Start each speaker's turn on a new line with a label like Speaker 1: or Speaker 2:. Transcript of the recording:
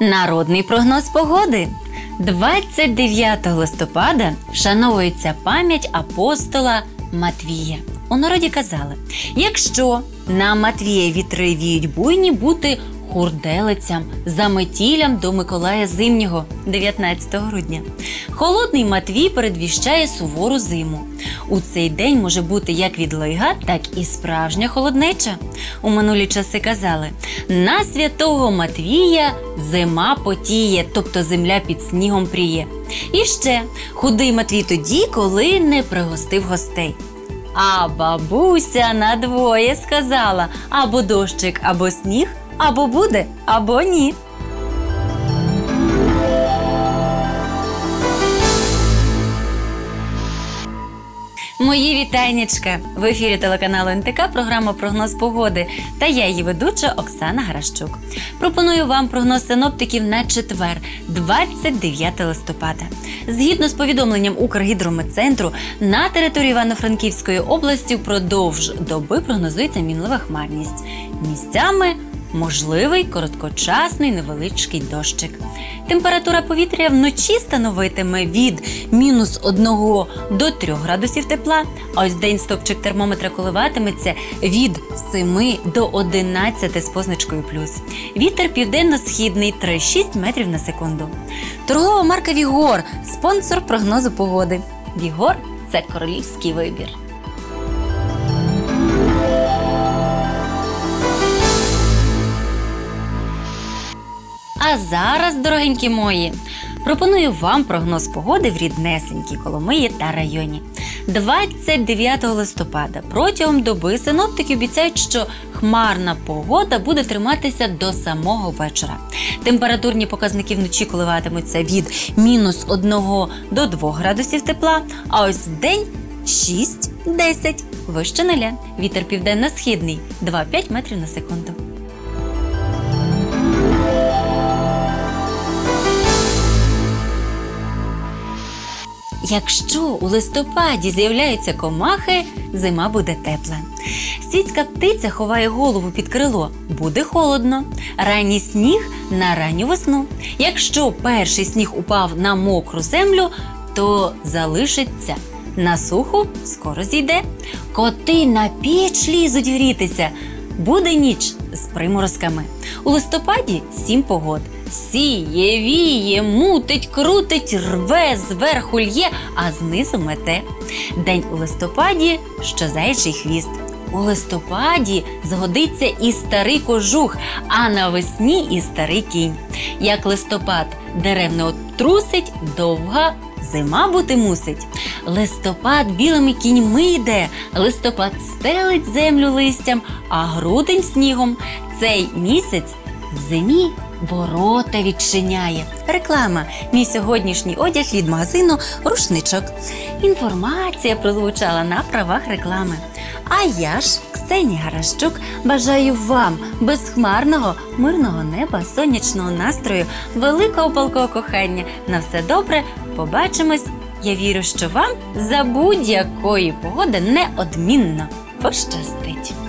Speaker 1: Народний прогноз погоди. 29 листопада вшановується пам'ять апостола Матвія. У народі казали: якщо на Матвія вітри віють буйні, бути хурделицям, заметілям до Миколая Зимнього 19 грудня. Холодний Матвій передвіщає сувору зиму. У цей день може бути як відлига, так і справжня холоднеча. У минулі часи казали: на святого Матвія зима потіє, тобто земля під снігом пріє. І ще худий Матвій тоді, коли не пригостив гостей. А бабуся надвоє сказала: або дощик, або сніг, або буде, або ні. Мої вітайнячка! В ефірі телеканалу НТК програма Прогноз погоди та я її ведуча Оксана Гаращук. Пропоную вам прогноз синоптиків на четвер, 29 листопада. Згідно з повідомленням Укргідрометцентру, на території Івано-Франківської області впродовж доби прогнозується мінлива хмарність. Місцями можливий короткочасний невеличкий дощик. Температура повітря вночі становитиме від мінус 1 до 3 градусів тепла, а ось день стопчик термометра коливатиметься від 7 до 11 з позначкою плюс. Вітер південно-східний 3,6 метрів на секунду. Торгова марка Вігор спонсор прогнозу погоди. Вігор це королівський вибір. А зараз, дорогенькі мої, пропоную вам прогноз погоди в ріднесенькій Коломиї та районі. 29 листопада протягом доби синоптики обіцяють, що хмарна погода буде триматися до самого вечора. Температурні показники вночі коливатимуться від мінус 1 до 2 градусів тепла, а ось день 6-10. Вище нуля. Вітер південно-східний 2-5 метрів на секунду. Якщо у листопаді з'являються комахи, зима буде тепла. Світська птиця ховає голову під крило, буде холодно. Ранній сніг на ранню весну. Якщо перший сніг упав на мокру землю, то залишиться. На суху скоро зійде. Коти на піч лізуть грітися. Буде ніч з приморозками. У листопаді сім погод. Сіє, віє, мутить, крутить, рве, зверху лє, а знизу мете. День у листопаді що заячий хвіст. У листопаді згодиться і старий кожух, а навесні і старий кінь. Як листопад дерев не обтрусить, довга зима бути мусить. Листопад білими кіньми йде, листопад стелить землю листям, а грудень снігом. Цей місяць зимі ворота відчиняє. Реклама. Мій сьогоднішній одяг від магазину Рушничок. Інформація прозвучала на правах реклами. А я ж, Ксенія Гаращук, бажаю вам безхмарного, мирного неба, сонячного настрою, великого палкого кохання. На все добре, побачимось. Я вірю, що вам за будь-якої погоди неодмінно пощастить.